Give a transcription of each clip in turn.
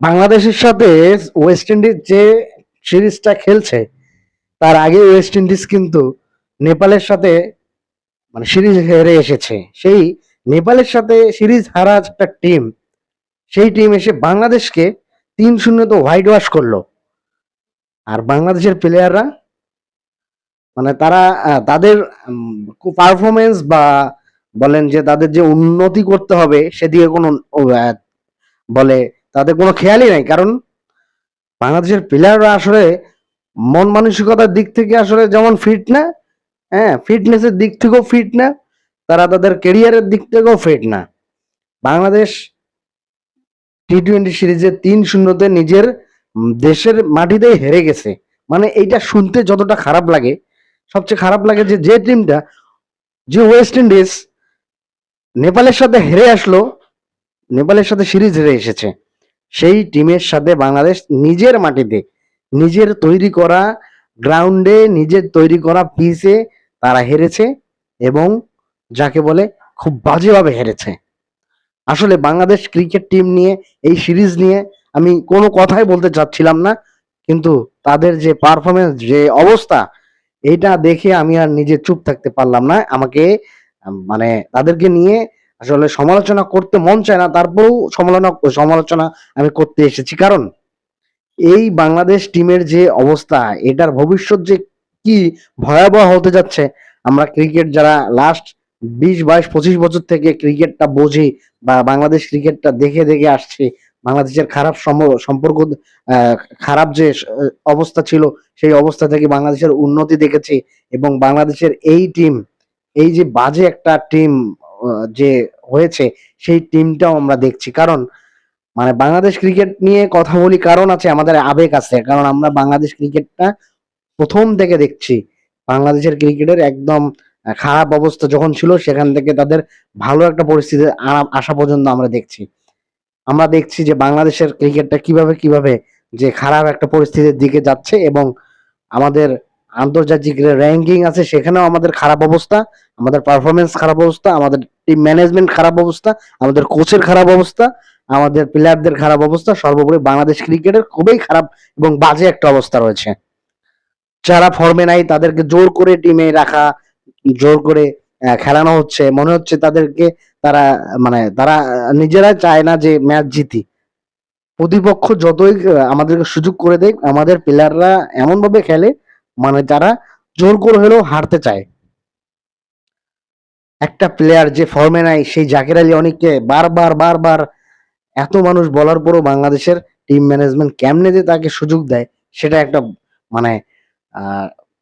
বাংলাদেশের সাথে West Indies যে সিরিজটা খেলছে, তার আগে ওয়েস্ট ইন্ডিজ কিন্তু নেপালের সাথে মানে সিরিজ হেরে এসেছে। সেই নেপালের সাথে সিরিজ হারা একটা টিম সেই টিম এসে বাংলাদেশকে তিন শূন্য তো হোয়াইট ওয়াশ করল। আর বাংলাদেশের প্লেয়াররা মানে তারা তাদের পারফরমেন্স বা বলেন যে তাদের যে উন্নতি করতে হবে সেদিকে কোনো বলে তাদের কোনো খেয়ালই নাই, কারণ বাংলাদেশের প্লেয়াররা আসলে মন মানসিকতার দিক থেকে আসলে যেমন ফিট না হ্যাঁ ফিটনেসের দিক থেকেও ফিট না, তারা তাদের কেরিয়ারের দিক থেকেও ফিট না। বাংলাদেশ টি টোয়েন্টি সিরিজে তিন শূন্যতে নিজের দেশের মাটিতেই হেরে গেছে। মানে এইটা শুনতে যতটা খারাপ লাগে, সবচেয়ে খারাপ লাগে যে যে টিমটা যে ওয়েস্ট ইন্ডিজ নেপালের সাথে হেরে আসলো, নেপালের সাথে সিরিজ হেরে এসেছে। সেই টিমের সাথে বাংলাদেশ নিজের মাটিতে নিজের তৈরি করা গ্রাউন্ডে, নিজের তৈরি করা পিচে তারা হেরেছে এবং যাকে বলে খুব বাজেভাবে হেরেছে। আসলে বাংলাদেশ ক্রিকেট টিম নিয়ে, এই সিরিজ নিয়ে আমি কোনো কথাই বলতে চাচ্ছিলাম না, কিন্তু তাদের যে পারফরমেন্স যে অবস্থা এটা দেখে আমি আর নিজে চুপ থাকতে পারলাম না। আমাকে মানে তাদেরকে নিয়ে আসলে সমালোচনা করতে মন চায় না, তারপরেও সমালোচনা সমালোচনা আমি করতে এসেছি। কারণ এই বাংলাদেশ টিমের যে অবস্থা, এটার ভবিষ্যৎ যে কি ভয়াবহ হতে যাচ্ছে, আমরা ক্রিকেট যারা লাস্ট বিশ, বাইশ, পঁচিশ বছর থেকে ক্রিকেটটা বোঝে বা বাংলাদেশ ক্রিকেটটা দেখে দেখে আসছে, বাংলাদেশের খারাপ সম- সম্পর্ক খারাপ যে অবস্থা ছিল, সেই অবস্থা থেকে বাংলাদেশের উন্নতি দেখেছি এবং বাংলাদেশের এই টিম এই যে বাজে একটা টিম যে হয়েছে, সেই টিমটাও আমরা দেখছি। কারণ মানে বাংলাদেশ ক্রিকেট নিয়ে কথা বলি কারণ আছে, আমাদের আবেগ আছে। কারণ আমরা বাংলাদেশ ক্রিকেটটা প্রথম থেকে দেখছি। বাংলাদেশের ক্রিকেটের একদম খারাপ অবস্থা যখন ছিল, সেখান থেকে তাদের ভালো একটা পরিস্থিতি আসা পর্যন্ত আমরা দেখছি। আমরা দেখছি যে বাংলাদেশের ক্রিকেটটা কীভাবে কীভাবে যে খারাপ একটা পরিস্থিতির দিকে যাচ্ছে এবং আমাদের আন্তর্জাতিক র্যাঙ্কিং আছে, সেখানেও আমাদের খারাপ অবস্থা, আমাদের পারফরমেন্স খারাপ অবস্থা, আমাদের টিম ম্যানেজমেন্ট খারাপ অবস্থা, আমাদের কোচের খারাপ অবস্থা, আমাদের প্লেয়ারদের খারাপ অবস্থা, সর্বোপরি বাংলাদেশ ক্রিকেটের খুবই খারাপ এবং বাজে একটা অবস্থা রয়েছে। যারা ফর্মে নাই, তাদেরকে জোর করে টিমে রাখা, জোর করে খেলানো হচ্ছে, মনে হচ্ছে তাদেরকে তারা মানে তারা নিজেরা চায় না যে ম্যাচ জিতি। প্রতিপক্ষ যতই আমাদেরকে সুযোগ করে দেয় আমাদের প্লেয়াররা এমন ভাবে খেলে মানে যারা জোর করে হলেও হারতে চায়। একটা প্লেয়ার যে ফর্মে নাই, সেই জাকির আলী অনেককে বারবার বারবার এত মানুষ বলার পরও বাংলাদেশের টিম ম্যানেজমেন্ট কেমনে যে তাকে সুযোগ দেয়, সেটা একটা মানে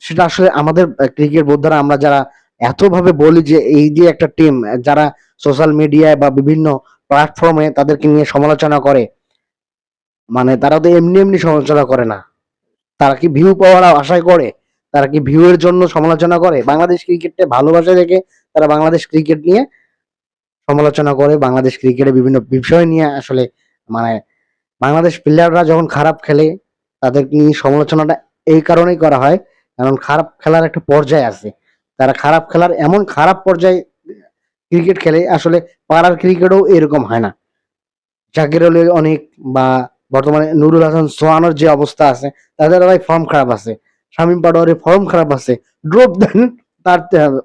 সেটা আসলে আমাদের ক্রিকেট বোদ্ধারা আমরা যারা এতভাবে বলি যে এই যে একটা টিম যারা সোশ্যাল মিডিয়ায় বা বিভিন্ন প্ল্যাটফর্মে তাদেরকে নিয়ে সমালোচনা করে মানে তারা তো এমনি এমনি সমালোচনা করে না। তারা কি ভিউ পাওয়ার আশায় করে? তারা কি ভিউ এর জন্য সমালোচনা করে? বাংলাদেশ ক্রিকেটকে ভালোবাসা দেখে তারা বাংলাদেশ ক্রিকেট নিয়ে সমালোচনা করে, বাংলাদেশ ক্রিকেটে বিভিন্ন বিষয় নিয়ে আসলে মানে বাংলাদেশ প্লেয়াররা যখন খারাপ খেলে, তাদের নিয়ে সমালোচনাটা এই কারণেই করা হয়, কারণ খারাপ খেলার একটা পর্যায় আছে। তারা খারাপ খেলার এমন খারাপ পর্যায়ে ক্রিকেট খেলে, আসলে পাড়ার ক্রিকেটও এরকম হয় না। জাকির অনেক বা বর্তমানে নুরুল হাসান সোহানোর যে অবস্থা আছে তাদের ভাই ফর্ম খারাপ আছে। শামীম পাটোয়ারির ফর্ম খারাপ আছে। ড্রপ দেন, তার,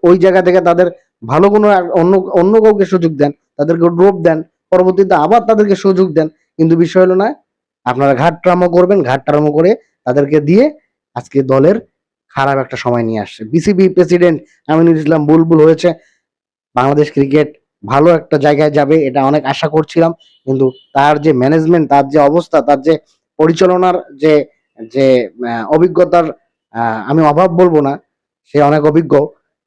ওই জায়গা থেকে তাদের ভালো কোনো অন্য অন্য কাউকে সুযোগ দেন, তাদেরকে ড্রপ দেন। পরবর্তীতে আবার তাদেরকে সুযোগ দেন। কিন্তু বিষয় হলো না, আপনারা ঘাট টার্মো করবেন, ঘাট টার্মো করে তাদেরকে দিয়ে আজকে দলের খারাপ একটা সময় নিয়ে আসছে। বিসিবি প্রেসিডেন্ট আমিনুল ইসলাম বুলবুল হয়েছে। বাংলাদেশ ক্রিকেট ভালো একটা জায়গায় যাবে, এটা অনেক আশা করছিলাম। কিন্তু তার যে ম্যানেজমেন্ট তার যে অবস্থা, তার যে পরিচালনার যে যে অভিজ্ঞতার আমি অভাব বলব না, সে অনেক অভিজ্ঞ।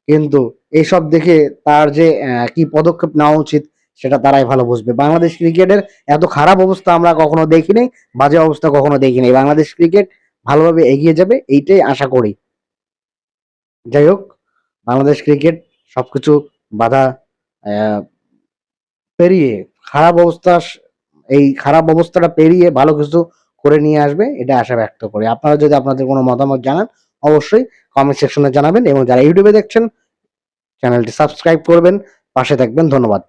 কিন্তু এইসব দেখে তার যে কি পদক্ষেপ নেওয়া উচিত, সেটা তারাই ভালো বুঝবে। বাংলাদেশ ক্রিকেটের এত খারাপ অবস্থা আমরা কখনো দেখিনি, বাজে অবস্থা কখনো দেখিনি। বাংলাদেশ ক্রিকেট ভালোভাবে এগিয়ে যাবে, এইটাই আশা করি। যাই হোক, বাংলাদেশ ক্রিকেট সবকিছু বাধা পেরিয়ে খারাপ অবস্থা, এই খারাপ অবস্থাটা পেরিয়ে ভালো কিছু করে নিয়ে আসবে, এটা আশা ব্যক্ত করি। আপনারা যদি আপনাদের কোনো মতামত জানান, অবশ্যই কমেন্ট সেকশনে জানাবেন এবং যারা ইউটিউবে দেখছেন চ্যানেলটি সাবস্ক্রাইব করবেন, পাশে থাকবেন, ধন্যবাদ।